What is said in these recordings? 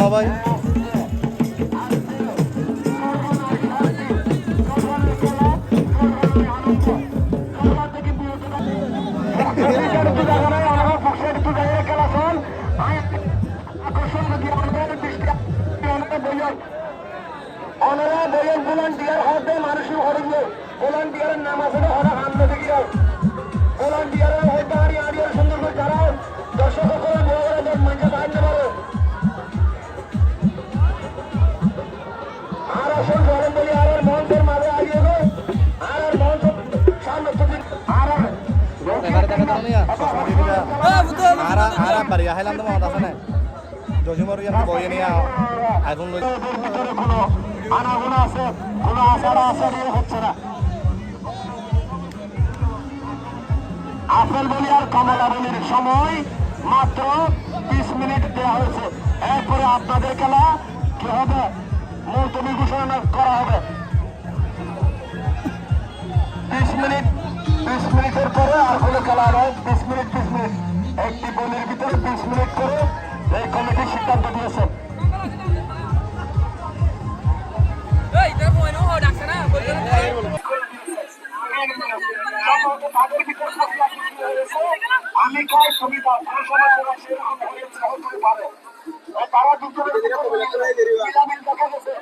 সবাই। অনারা বলেন ভলান্টিয়ার হবে মানুষের হরিণ ভলান্টিয়ারের নাম হরা হামলে দিকে ভলান্টিয়ারের হইতে বাড়ি আইলাম তো মত আছে না জসিমর ইয়াম বই নিয়া আইফোন লই ভিতরে কোনো আনাগোনা আছে কোনো আশারা হচ্ছে না আপেল বলি আর কমলা বলির সময় মাত্র বিশ মিনিট দেওয়া হয়েছে। এরপরে আপনাদের খেলা কি হবে? মৌতমি ঘোষণা করা হবে। বিশ মিনিট বিশ মিনিটের পরে আর কোনো খেলা নয়। বিশ মিনিট বিশ মিনিট। একটি বলির ভিতরে বিশ মিনিট করে এই কমিটি সিদ্ধান্ত দিয়েছে। এই তার ময়নু হ ডাকছে না বলতে আমি কয় সুবিধা কোনো সমস্যা সেরকম হতে পারে। তারা মিলামিল দেখা গেছে।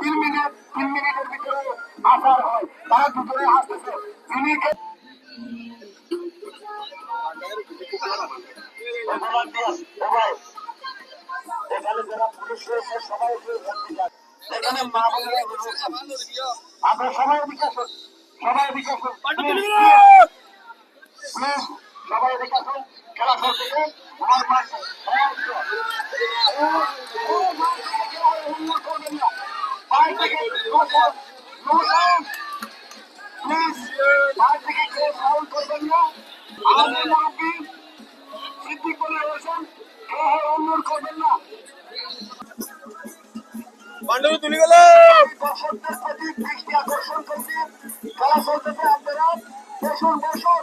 তিন মিনিট তিন মিনিটের ভিতরে আসার হয় তারা দুজনে আসতেছে তিনি এখানে যারা পুলিশ রয়েছে সবাই এখানে মা বোনেরা আপনারা সবাই আসুন সবাই Please, সবাই এদিকে খেলা চলতেছে আমার পাশে করবেন না আমাদের নামটি সিদ্দিক বলে রয়েছেন কেউ করবেন না বান্ডুল তুলি গেল। দর্শকদের প্রতি দৃষ্টি আকর্ষণ করছি। খেলা চলতেছে আপনারা। বসুন বসুন।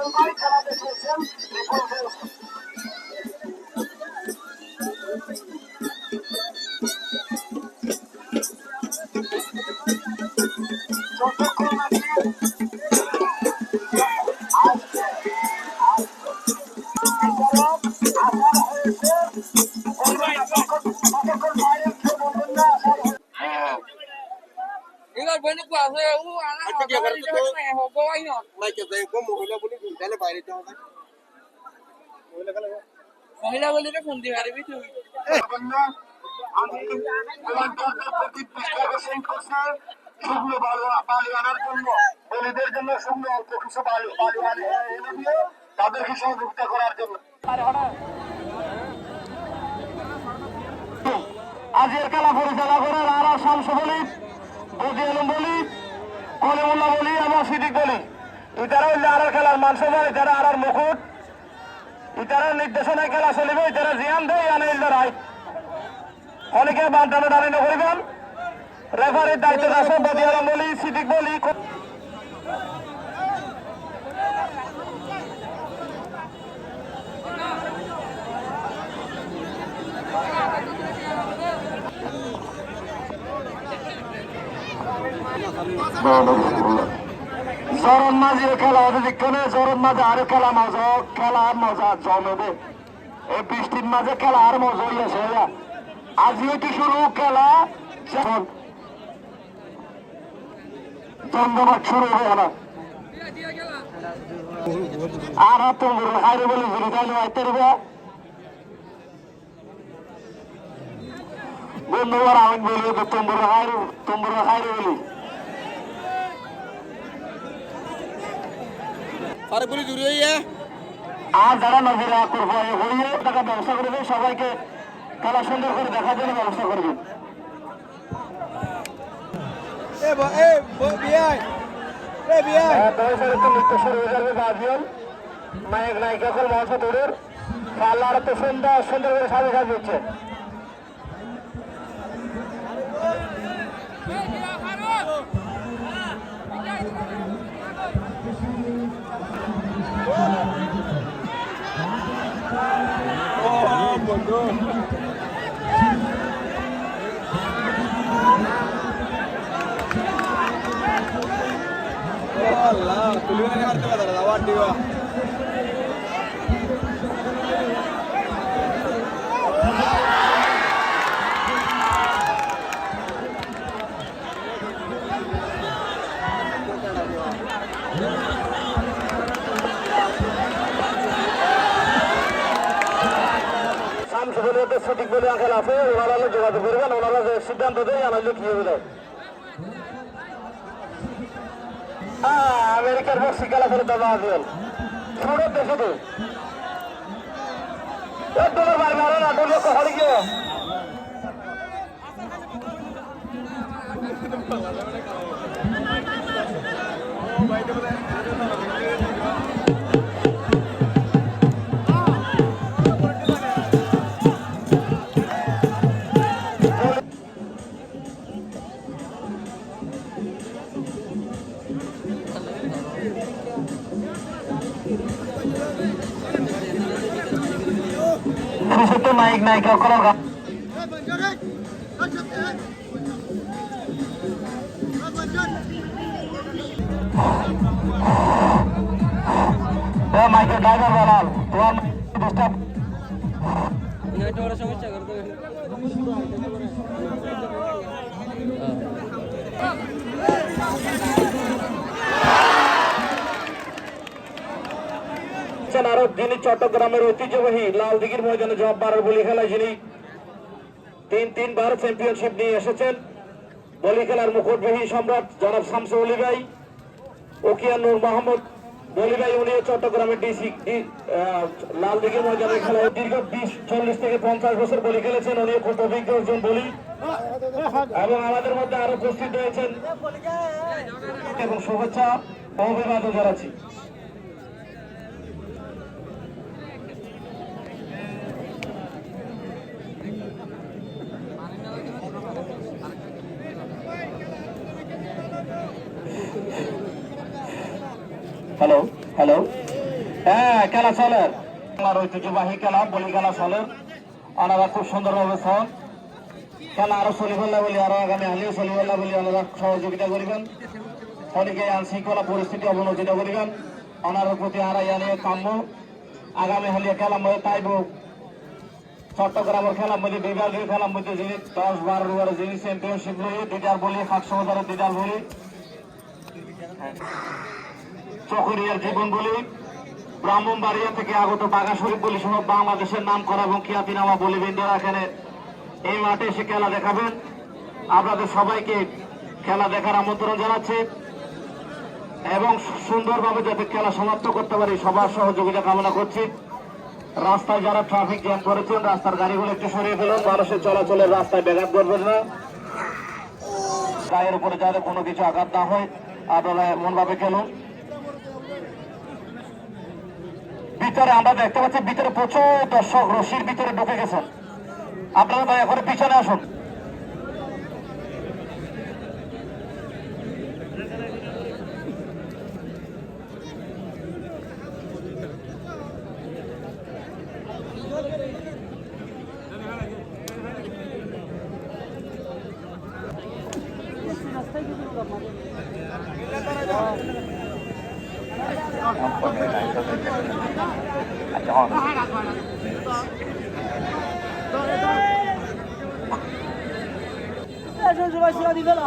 অথবা আসল ভাই খেলা দেখেছেন বিপুল খেয়েছেন যতক্ষণ আছে আসছে বিচারক আসার হয়েছে ততক্ষণ বাইরে কেউ বলবেন না আসার মহিলা বলি তাহলে বাইরে যাও মহিলা ফোন পারবি তুই। আমি শুকনো বালু বালি আনার জন্য বলিদের জন্য শুকনো অল্প কিছু বালু বালু বালি এনে দিয়ে তাদেরকে সহযোগিতা করার জন্য। আজকের খেলা পরিচালনা করেন আর আর শামস বলি আলম বলি কলিমুল্লাহ বলি এবং সিদ্দিক বলি। ইতারা হইলে আর খেলার মান সম্মান ইতারা আর মুকুট। ইতারা নির্দেশনায় খেলা চলিবে, ইতারা জিয়ান দেয় আনে ইল্লা রায় অনেকে বান্টানো দাঁড়িয়ে করিবেন। রেফারির দায়িত্ব আছে বদি আলম বলি, সিদ্দিক বলি। জরন মাঝে খেলা হবে যেখানে জরন মাঝে আরও খেলা মজা, খেলা আর মজা জমে এই বৃষ্টির মাঝে খেলা আর মজা হইয়াছে আজ এটি শুরু খেলা। দন্দমাত শুরু হয়ে না আর হাত হাইরে বলে ঘুরে তাহলে আইতে রবে বন্ধুবার আমি বলি, তোমার হাইরে তোমার হাইরে বলি। আরে বলি দূরে হইয়া আর যারা নজরে করব হইয়ে টাকা ব্যবস্থা করবে সবাইকে খেলা সুন্দর করে দেখার জন্য ব্যবস্থা করবেন এ এ বিআই এ বিআই দশের তো নৃত্য শুরু হয়ে যাবে বাজিয়ল নায়ক নায়িকা কল মহাশয় তোদের পাল্লার তো সুন্দর সুন্দর করে সাজে সাজিয়েছে আল্লাহ সঠিক বলে আঙ্কেল আছে ওনারা যোগাযোগ করবেন ওনারা সিদ্ধান্ত দেয় আমাদের কি হবে হ্যাঁ, আমেরিকার বক্সি খেলা করে দাদা আজিয়াল শুনে দেখে তো তোমার ভাই মারো না তোর লোক হলে গিয়ে সত্য মাইক নায়িকা করার মাইকে ড্রাইভার বালাল তোমার ডিস্টার্ব সমস্যা করতে আছেন আরও যিনি চট্টগ্রামের ঐতিহ্যবাহী লাল দিঘির ময়দানে জবাব বাড়ার বলি খেলায় যিনি তিন তিনবার চ্যাম্পিয়নশিপ নিয়ে এসেছেন। বলি খেলার মুকুটবিহীন সম্রাট জনাব শামসু অলি ভাই ওকিয়ান নূর মোহাম্মদ বলি ভাই উনি চট্টগ্রামের ডিসি লাল দিঘির ময়দানে খেলায় দীর্ঘ বিশ, চল্লিশ থেকে পঞ্চাশ বছর বলি খেলেছেন। উনি খুব অভিজ্ঞ একজন বলি। এবং আমাদের মধ্যে আরও উপস্থিত রয়েছেন। এবং শুভেচ্ছা অভিবাদন জানাচ্ছি। হ্যালো হ্যালো হ্যাঁ খেলা চলে। আমার ঐতিহ্যবাহী খেলা, বলি খেলা চলে। ওনারা খুব সুন্দরভাবে চল। খেলা আরও চলিবল্লা বলি আরও আগামী হালিও চলিবল্লা বলি ওনারা সহযোগিতা করিবেন। অনেকে আইন শৃঙ্খলা পরিস্থিতি অবনতিটা করিবেন। ওনার প্রতি আড়াই আনিয়ে কাম্য। আগামী হালিয়া খেলার মধ্যে তাইব। চট্টগ্রামের খেলার মধ্যে, বিভাগীয় খেলার মধ্যে যিনি দশ বারো বারো যিনি চ্যাম্পিয়নশিপ নিয়ে দিদার বলি, সাতশো হাজারের দিদার বলি। চকরিয়ার জীবন বলি ব্রাহ্মণবাড়িয়া থেকে আগত বাঘা শরীফ বলি সহ বাংলাদেশের নাম করা এবং খ্যাতিনামা বলিবৃন্দরা এখানে এই মাঠে এসে খেলা দেখাবেন। আপনাদের সবাইকে খেলা দেখার আমন্ত্রণ জানাচ্ছি এবং সুন্দরভাবে যাতে খেলা সমাপ্ত করতে পারি, সবার সহযোগিতা কামনা করছি। রাস্তায় যারা ট্রাফিক জ্যাম করেছেন, রাস্তার গাড়িগুলো একটু সরিয়ে ফেলুন। মানুষের চলাচলের রাস্তায় ব্যাঘাত করবেন না। গায়ের উপরে যাতে কোনো কিছু আঘাত না হয়, আপনারা এমনভাবে খেলুন। ভিতরে আমরা দেখতে পাচ্ছি, ভিতরে প্রচুর দর্শক রশির ভিতরে ঢুকে গেছেন আপনারা দয়া করে পিছনে আসুন Thank you. আচ্ছা হন সবাই সেবা দিবে না